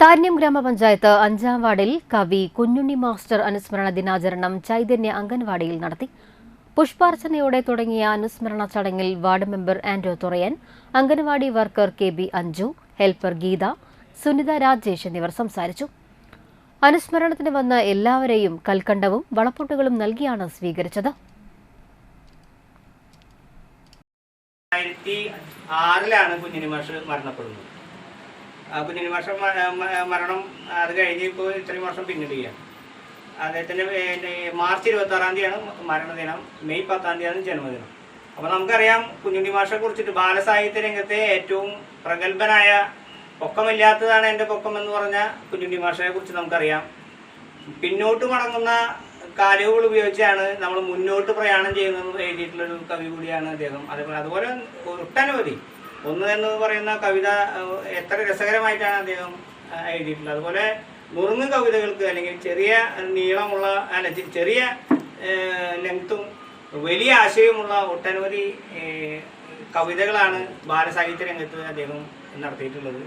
താന്യം ഗ്രാമപഞ്ചായത്ത് അഞ്ചാം വാർഡിൽ കവി കുഞ്ഞുണ്ണി മാസ്റ്റർ അനുസ്മരണ ദിനാചരണം ചൈതന്യ അംഗൻവാടിയിൽ നടത്തി. പുഷ്പാർച്ചനയോടെ തുടങ്ങിയ അനുസ്മരണ ചടങ്ങിൽ ward member Andro Thurayan anganwadi worker K B Anju helper Geetha Sunitha Rajesh എന്നിവർ സംസാരിച്ചു. അനുസ്മരണത്തിന് വന്ന എല്ലാവരെയും കൽക്കണ്ടവും വളപ്പൊട്ടുകളും നൽകിയാണ് സ്വീകരിച്ചത്. ആറിലാണ് കുഞ്ഞിനി മാഷ് മരണപ്പെടുന്നത്. കുഞ്ഞിനി വർഷം മരണം അത് കഴിഞ്ഞ് ഇപ്പോൾ ഇത്രയും വർഷം പിന്നിടുകയാണ്. അദ്ദേഹത്തിന്റെ പിന്നെ മാർച്ച് ഇരുപത്തി ആറാം തീയതിയാണ് മരണദിനം. മെയ് പത്താം തീയതിയാണ് ജന്മദിനം. അപ്പോൾ നമുക്കറിയാം കുഞ്ഞുണ്ണി മാഷെ കുറിച്ചിട്ട് ബാലസാഹിത്യ രംഗത്തെ ഏറ്റവും പ്രഗത്ഭനായ പൊക്കമില്ലാത്തതാണ് എന്റെ പൊക്കം എന്ന് പറഞ്ഞ കുഞ്ഞുണ്ണി മാഷയെ കുറിച്ച് നമുക്കറിയാം. പിന്നോട്ട് മടങ്ങുന്ന കാലുകൾ ഉപയോഗിച്ചാണ് നമ്മൾ മുന്നോട്ട് പ്രയാണം ചെയ്യുന്നത് എഴുതിയിട്ടുള്ളൊരു കവി കൂടിയാണ് അദ്ദേഹം. അതേപോലെ അതുപോലെ ഒട്ടനവധി ഒന്ന് എന്ന് പറയുന്ന കവിത എത്ര രസകരമായിട്ടാണ് അദ്ദേഹം എഴുതിയിട്ടുള്ളത്. അതുപോലെ നുറുങ്ങ് കവിതകൾക്ക് അല്ലെങ്കിൽ ചെറിയ നീളമുള്ള അല്ല ചെറിയ ലെങ്ത്തും വലിയ ആശയവുമുള്ള ഒട്ടനവധി കവിതകളാണ് ബാലസാഹിത്യ രംഗത്ത് അദ്ദേഹം നടത്തിയിട്ടുള്ളത്.